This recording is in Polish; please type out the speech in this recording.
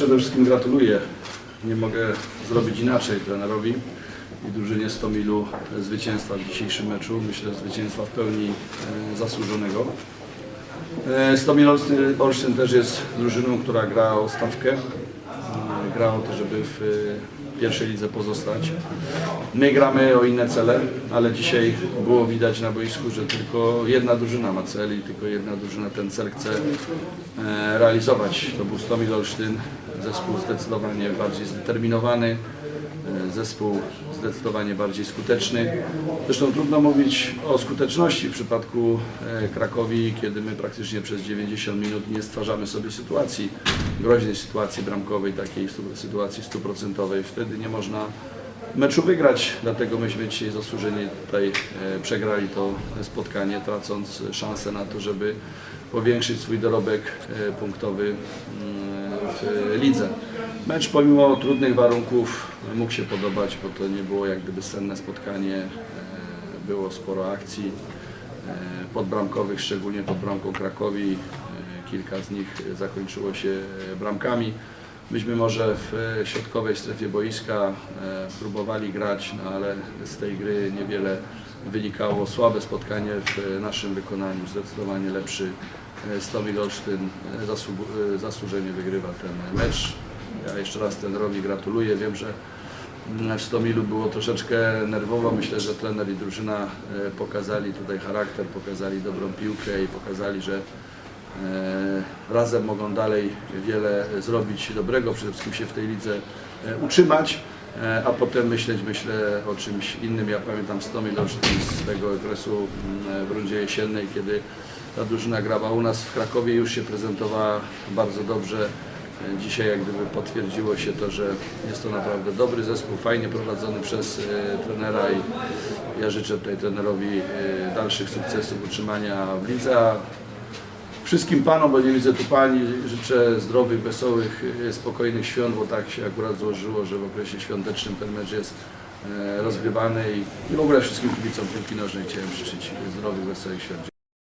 przede wszystkim gratuluję. Nie mogę zrobić inaczej trenerowi i drużynie Stomilu zwycięstwa w dzisiejszym meczu. Myślę, zwycięstwa w pełni e, zasłużonego. E, Stomil Olsztyn- też jest drużyną, która gra o stawkę. E, Gra o to, żeby w pierwszej lidze pozostać. My gramy o inne cele, ale dzisiaj było widać na boisku, że tylko jedna drużyna ma cel i tylko jedna drużyna ten cel chce e, realizować. To był Stomil Olsztyn, zespół zdecydowanie bardziej zdeterminowany, e, zespół zdecydowanie bardziej skuteczny. Zresztą trudno mówić o skuteczności w przypadku e, Krakowi, kiedy my praktycznie przez 90 minut nie stwarzamy sobie sytuacji, groźnej sytuacji bramkowej, takiej sytuacji stuprocentowej. Wtedy nie można meczu wygrać, dlatego myśmy dzisiaj zasłużenie tutaj e, przegrali to spotkanie, tracąc szansę na to, żeby powiększyć swój dorobek e, punktowy mm, w lidze. Mecz pomimo trudnych warunków mógł się podobać, bo to nie było jak gdyby senne spotkanie, e, było sporo akcji e, podbramkowych, szczególnie pod bramką Krakowi. E, Kilka z nich zakończyło się bramkami. Myśmy może w środkowej strefie boiska próbowali grać, no ale z tej gry niewiele wynikało. Słabe spotkanie w naszym wykonaniu, zdecydowanie lepszy Stomil Olsztyn zasłu- zasłużenie wygrywa ten mecz. Ja jeszcze raz trenerowi gratuluję. Wiem, że mm, w Stomilu było troszeczkę nerwowo. Myślę, że trener i drużyna e, pokazali tutaj charakter, pokazali dobrą piłkę i pokazali, że E, razem mogą dalej wiele zrobić dobrego, przede wszystkim się w tej lidze e, utrzymać, e, a potem myśleć, myślę o czymś innym. Ja pamiętam Stomil z tego okresu mm, w rundzie jesiennej, kiedy ta drużyna grała u nas w Krakowie, już się prezentowała bardzo dobrze. Dzisiaj jak gdyby potwierdziło się to, że jest to naprawdę dobry zespół, fajnie prowadzony przez e, trenera i ja życzę tutaj trenerowi e, dalszych sukcesów, utrzymania w lidze, Wszystkim panom, bo nie widzę tu pani, życzę zdrowych, wesołych, e, spokojnych świąt, bo tak się akurat złożyło, że w okresie świątecznym ten mecz jest rozgrywany i, i w ogóle wszystkim kibicom piłki nożnej chciałem życzyć zdrowych, wesołych świąt.